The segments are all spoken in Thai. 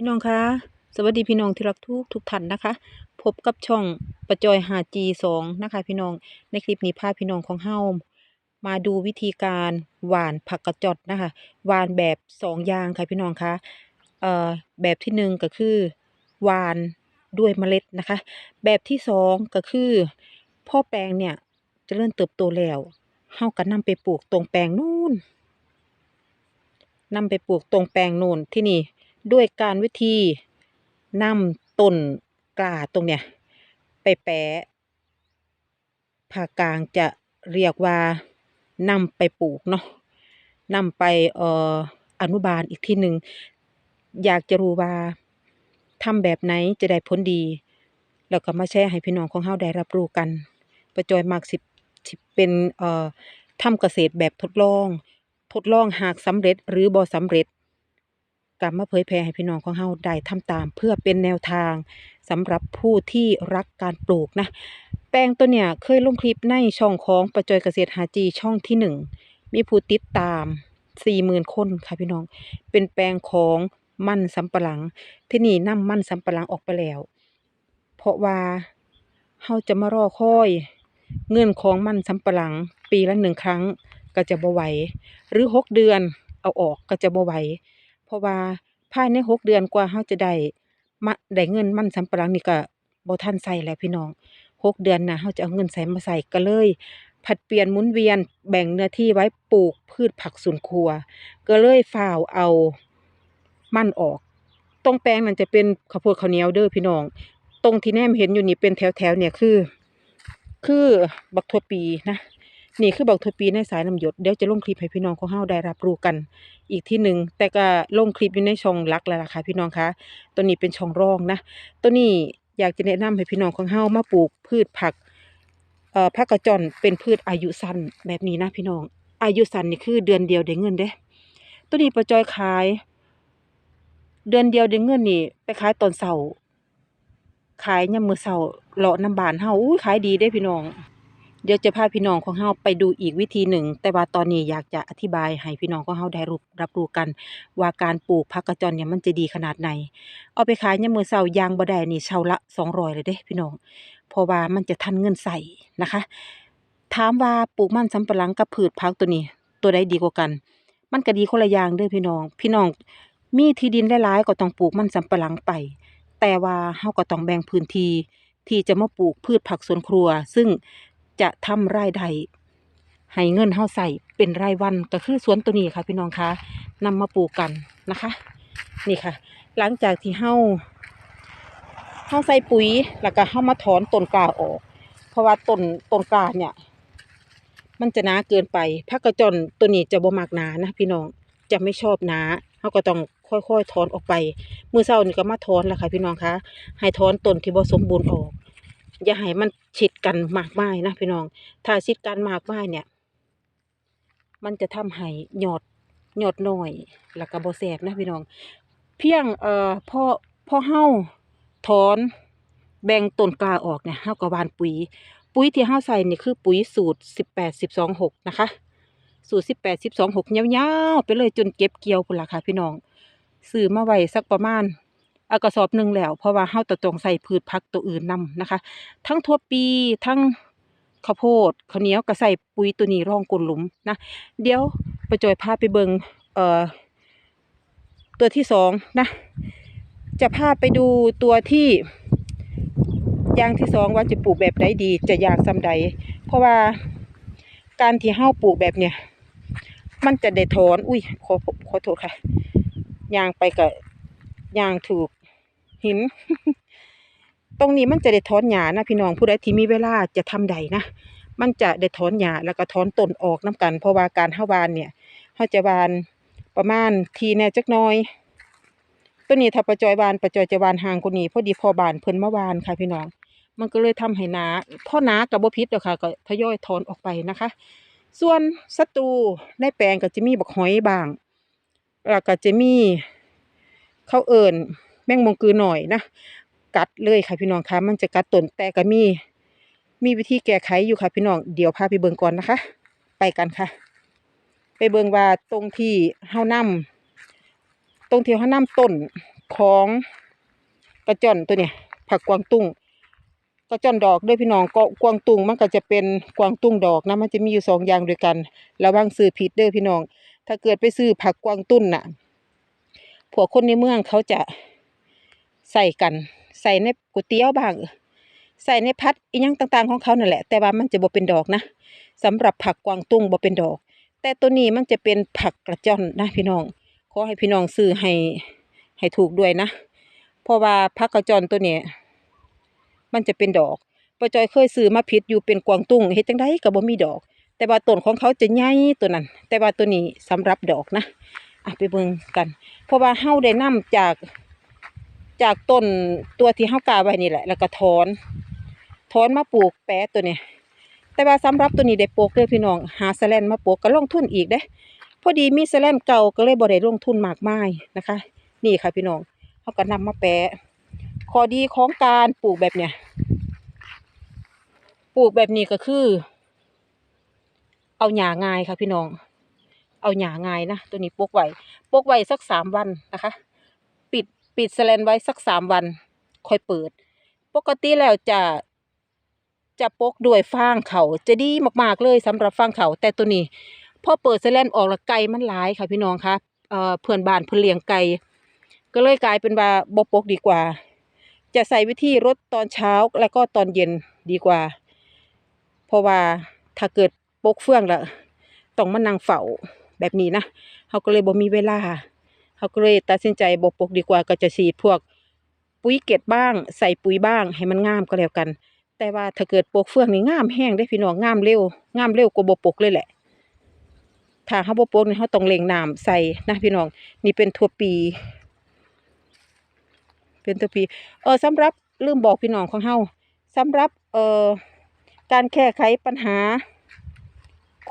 พี่น้องคะ สวัสดีพี่น้องที่รักทุกทุกท่านนะคะ พบกับช่องประจอยหาจีสองนะคะ พี่น้อง ในคลิปนี้พาพี่น้องของเฮามาดูวิธีการหวานผักกระจดนะคะ หวานแบบสองอย่างค่ะพี่น้องคะเอ่อแบบที่หนึ่งก็คือหวานด้วยเมล็ดนะคะ แบบที่สองก็คือพ่อแปลงเนี่ยจะเริ่มเติบโตแล้วเฮาก็นำไปปลูกตรงแปลงนู่นนำไปปลูกตรงแปลงโน่นที่นี่ ด้วยการวิธีนำต้นกล้าตรงเนี้ยไปแปะภาคกลางจะเรียกว่านำไปปลูกเนาะนำไปเอ่ออนุบาลอีกที่หนึ่งอยากจะรู้ว่าทำแบบไหนจะได้ผลดี แล้วก็มาแชร์ให้พี่น้องของเฮาได้รับรู้กันประจอยมักสิสิเป็นเอ่อทำเกษตรแบบทดลอง ทดลองหากสำเร็จหรือบ่สำเร็จ กลับมาเผยแพร่ให้พี่น้องของเฮาได้ทำตาม เพื่อเป็นแนวทางสำหรับผู้ที่รักการปลูกนะ แปลงตัวเนี่ยเคยลงคลิปในช่องของประจอยเกษตรหาจีช่องที่หนึ่งมีผู้ติดตามสี่หมื่นคนค่ะพี่น้อง เป็นแปลงของมั่นสำปะหลัง ที่นี่นำมันสำปะหลังออกไปแล้ว เพราะว่าเฮาจะมารอคอย เงินของมั่นสำปะหลัง ปีละหนึ่งครั้งก็จะบ่ไหว หรือหกเดือนเอาออกก็จะบ่ไหว เพราะว่าภายในหกเดือนกว่าเฮาจะได้มะได้เงินมันสำปะหลังนี่ก็บ่ทันใส่แล้วพี่น้องหกเดือนนะเฮาจะเอาเงินใส่มาใส่ก็เลย ผัดเปลี่ยนหมุนเวียนแบ่งเนื้อที่ไว้ปลูกพืชผักสวนครัว ก็เลยฝ่าวเอามันออกตรงแปลงนั้นจะเป็นข้าวโพดข้าวเหนียวเด้อพี่น้อง ตรงที่แนมเห็นอยู่นี่เป็นแถวๆเนี่ยคือ คือบักทั่วปีนะ นี่คือบักทั่วปีในสายน้ำหยดเดี๋ยวจะลงคลิปให้พี่น้องของเฮาได้รับรู้กัน อีกที่หนึ่งแต่ก็ลงคลิปอยู่ในช่องลักแล้วล่ะค่ะพี่น้องคะตัวนี้เป็นช่องรองนะ ตัวนี้อยากจะแนะนำให้พี่น้องของเฮามาปลูกพืชผักเอ่อผักกระจอนเป็นพืชอายุสั้นแบบนี้นะพี่น้อง อายุสั้นนี่คือเดือนเดียวได้เงินเด้ ตัวนี้ประจอยขาย เดือนเดียวได้เงินนี่ ไปขายตอนเช้าขายยามมื้อเช้าเลาะน้ำบานเฮาอุ้ยขายดีเด้พี่น้อง ดี๋ยวจะพาพี่น้องของเฮาไปดูอีกวิธีหนึ่ง แต่ว่าตอนนี้อยากจะอธิบายให้พี่น้องของเฮาได้รู้รับรู้กัน ว่าการปลูกผักกระจอนเนี่ยมันจะดีขนาดไหน เอาไปขายยามมื้อเช้ายางบ่ได้นี่เช้าละ200เลยเด้พี่น้อง เพราะว่ามันจะทันเงินใส่นะคะ ถามว่าปลูกมันสำปะหลังกับพืชผักตัวนี้ ตัวใดดีกว่ากัน มันก็ดีคนละอย่างเด้อพี่น้อง พี่น้องมีที่ดินหลายๆก็ต้องปลูกมันสำปะหลังไป แต่ว่าเฮาก็ต้องแบ่งพื้นที่ที่จะมาปลูกพืชผักสวนครัว ซึ่ง จะทำรายได้ให้เงินเฮาใส่เป็นรายวันก็คือสวนตัวนี้ค่ะ พี่น้องคะนำมาปลูกกันนะคะ นี่ค่ะ หลังจากที่เฮาเฮาใส่ปุ๋ยแล้วก็เฮามาถอนต้นกล้าออก เพราะว่าต้นต้นกล้าเนี่ย มันจะหนาเกินไปผักกระจนตัวนี้จะบ่มักหนานะพี่น้องจะไม่ชอบหนาเฮาก็ต้องค่อยๆถอนออกไป มื้อเช้านี่ก็มาถอนแล้วค่ะพี่น้องคะให้ถอนต้นที่บ่สมบูรณ์ออก อย่าให้มันชิดกันมากมายนะพี่น้อง ถ้าชิดกันมากมายเนี่ย มันจะทำให้หยอดหยอดน้อยแล้วก็บ่แสบนะพี่น้อง เพียงเอ่อพอพอเฮาถอนแบ่งต้นกล้าออกเนี่ยเฮาก็หว่านปุ๋ย ปุ๋ยที่เฮาใส่นี่คือปุ๋ยสูตรสิบแปดสิบสองหกนะคะ สูตรสิบแปดสิบสองหกยาวๆไปเลยจนเก็บเกี่ยวพุ่นละค่ะพี่น้องซื้อมาไว้สักประมาณ กระสอบหนึ่งแล้ว เพราะว่าเฮาจะต้องใส่พืชผักตัวอื่นนํนะคะ ทั้งทั่วปีทั้งข้าวโพดข้าวเหนียวก็ใส่ปุ๋ยตัวนี้ร่องก้นหลุมนะเดี๋ยวประจอยพาไปเบิงเอ่อตัวที่สองนะ จะพาไปดูตัวที่ยางที่สองว่าจะปลูกแบบใดดีจะยากซำใด เพราะว่าการที่เฮาปลูกแบบเนี้ยมันจะได้ถอน อุ้ยขอขอโทษค่ะยางไปกับยางถูก หิน ตรงนี้มันจะได้ถอนหญ้านะพี่น้องผู้ใดที่มีเวลาจะทำใดนะมันจะได้ถอนหญ้าแล้วก็ถอนต้นออกน้กัน เพราะว่าการเฮาวานเนี่ยเฮาจะวานประมาณทีแน่จักน้อยตัวนี้ถ้าประจอยวานประจอยจะวานห่างกว่านี้พอดีพอบานเพิ่นเมาหวานค่ะพี่น้อง มันก็เลยทำให้นาพ่อนากับบ่พิษเด้อค่ะ ก็ทยอยถอนออกไปนะคะ ส่วนศัตรูในแปลงก็จะมีบักหอยบางแล้วก็จะมีเข้าวเอิญ แมงมงกือหน่อยนะกัดเลยค่ะพี่น้องคะมันจะกัดต้นแต่ก็มี มีวิธีแก้ไขอยู่ค่ะพี่น้องเดี๋ยวพาไปเบิ่งก่อนนะคะ ไปกันค่ะ ไปเบิ่งว่าตรงที่เฮานำตรงที่เฮานำต้นของกระจอนตัวเนี่ยผักกวางตุ้งกระจอนดอกด้วยพี่น้องก็กวางตุ้งมันก็จะเป็นกวางตุ้งดอกนะมันจะมีอยู่สองอย่างด้วยกันระวังซื้อผิดเด้อพี่น้อง ถ้าเกิดไปซื้อผักกวางตุ้นน่ะพวคนในเมืองเขาจะ ใส่กัน ใส่ในก๋วยเตี๋ยวบ้างใส่ในพัดอีหยังต่างๆของเขานั่นแหละ แต่ว่ามันจะบ่เป็นดอกนะสำหรับผักกวางตุ้งบ่เป็นดอก แต่ตัวนี้มันจะเป็นผักกระจอนนะพี่น้อง ขอให้พี่น้องซื้อให้ให้ถูกด้วยนะ เพราะว่าผักกระจอนตัวเนี้มันจะเป็นดอกปจอยเคยซื้อมาผิดอยู่เป็นกวางตุ้งเฮ็ดจังไดก็บ่มีดอก แต่ว่าต้นของเขาจะใหญ่ตัวนั้น แต่ว่าตัวนี้สำหรับดอกนะอะไปเบิ่งกัน เพราะว่าเฮาได้นํจาก จากต้นตัวที่เฮากาไว้นี่แหละ แล้วก็ถอนถอนมาปลูกแปะตัวนี้แต่ว่าสำหรับตัวนี้ได้ปลูกเลยพี่น้อง หาแสแลนมาปลูกก็ลงทุนอีกเด้ พอดีมีแสแลนเก่าก็เลยบ่ได้ลงทุนมากมายนะคะ นี่ค่ะพี่น้องเขาก็นำมาแปะข้อดีของการปลูกแบบเนี้ยปลูกแบบนี้ก็คือ เอาหญ้าง่ายค่ะพี่น้อง เอาหญ้าง่ายนะตัวนี้ปลูกไว้ปลูกไว้สักสามวันนะคะ ปิดแสแลนไว้สักสามวัน ค่อยเปิด ปกติแล้วจะจะปลูกด้วยฟางเขาจะดีมากๆเลยสำหรับฟางเขาแต่ตัวนี้พอเปิดแสแลนออกล้วไก่มันหลายค่ะพี่น้องคะเอ่อเพื่อนบ้านเพิ่นเลี้ยงไก่ก็เลยกลายเป็นว่าบ่ปลูกดีกว่า จะใส่วิธีรดตอนเช้าแล้วก็ตอนเย็นดีกว่า เพราะว่าถ้าเกิดปลูกเฟื่องล้วต้องมานั่งเฝ้าแบบนี้นะเขาก็เลยบ่มีเวลา เขาก็เลยตัดสินใจบ่ปกดีกว่าก็จะฉีดพวกปุ๋ยเกล็ดบ้าง ใส่ปุ๋ยบ้าง ให้มันงามก็แล้วกัน แต่ว่าถ้าเกิดปกเฟืองนี่งามแห้งได้พี่น้องงามเร็วงามเร็วกว่าบ่ปกเลยแหละถ้าเฮาบ่ปลูกนี่เฮาต้องเร่งน้ำใส่นะพี่น้องนี่เป็นทั่วปี เป็นทั่วปีเออสำหรับลืมบอกพี่น้องของเฮาสำหรับเอ่อการแก้ไขปัญหา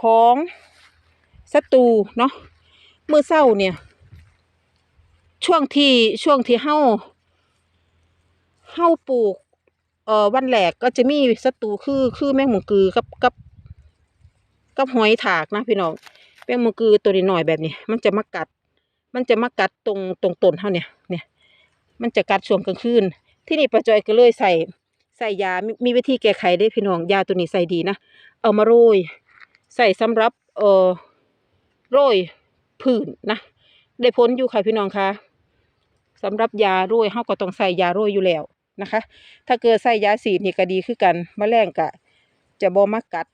ของศัตรูเนาะเมื้อเช้าเนี่ย ช่วงที่ช่วงที่เฮาเฮาปลูก เอ่อวันแรกก็จะมีศัตรูคือคือแมงมุมกือกับกับกับหอยถากนะพี่น้องแป้งมือกือตัวนี้หน่อยแบบนี้ มันจะมากัด มันจะมากัดตรงตรงต้นเขาเนี่ยเนี่ย มันจะกัดช่วงกลางคืน ที่นี่ป้าจอยก็เลยใส่ใส่ยามีมีวิธีแก้ไขได้พี่น้องยาตัวนี้ใส่ดีนะ เอามาโรย ใส่สำหรับเอ่อโรยผื่นนะ ได้ผลอยู่ค่ะพี่น้องคะ สำหรับยาโรยเฮาก็ต้องใส่ยาโรยอยู่แล้วนะคะ ถ้าเกิดใส่ยาสีนี่ก็ดีคือกันมแมลงก็จะบ่มากัด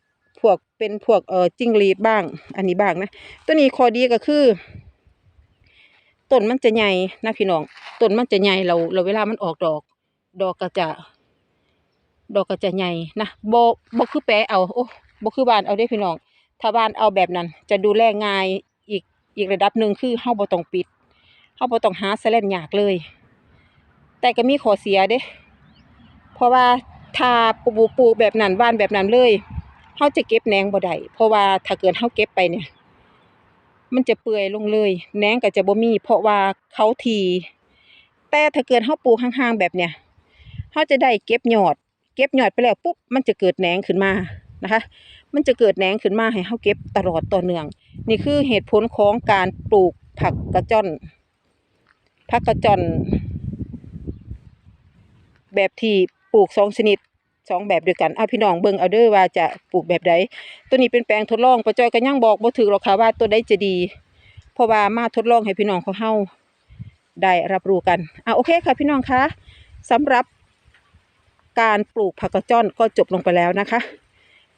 พวกเป็นพวกเอ่อจิ้งหรีดบ้าง อันนี้บ้างนะ ตัวนี้ข้อดีก็คือต้นมันจะใหญ่นะพี่น้องต้นมันจะใหญ่เราเราเวลามันออกดอก ดอกก็จะ ดอกก็จะใหญ่นะโบ่บ่คือแปะเอาโอ้บคือบานเอาได้พี่น้องถ้าบานเอาแบบนั้น จะดูแลง่ายอีกอีกระดับหนึ่งคือเฮาบ่ต้องปิด เฮาบ่ต้องหาแสลนยากเลย แต่ก็มีข้อเสียเด้ เพราะว่าถ้าปลูกปลูกแบบนั้นบ้านแบบนั้นเลยเฮาจะเก็บแหนงบ่ได้เพราะว่าถ้าเกิดเฮาเก็บไปเนี่ย มันจะเปื่อยลงเลยแหนงก็จะบ่มี เพราะว่าเขาทีแต่ถ้าเกิดเฮาปลูกห่างๆแบบเนี้ยเฮาจะได้เก็บยอด เก็บยอดไปแล้วปุ๊บมันจะเกิดแหนงขึ้นมานะคะ มันจะเกิดแหนงขึ้นมาให้เฮาเก็บตลอดต่อเนื่อง นี่คือเหตุผลของการปลูกผักกระจ่อน ผักกระจอนแบบที่ปลูกสองชนิดสองแบบด้วยกันเอาพี่น้องเบิ่งเอาเด้อว่าจะปลูกแบบใดตัวนี้เป็นแปลงทดลองป้าจอยก็ยังบอกบ่ถูกหรอกค่ะว่าตัวใดจะดี เพราะว่ามาทดลองให้พี่น้องเของเฮาได้รับรู้กันอะโอเคค่ะพี่น้องคะสำหรับการปลูกผักกระจ้อนก็จบลงไปแล้วนะคะ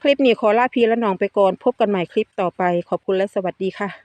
คลิปนี้ขอลาพี่และน้องไปก่อน พบกันใหม่คลิปต่อไปขอบคุณและสวัสดีค่ะ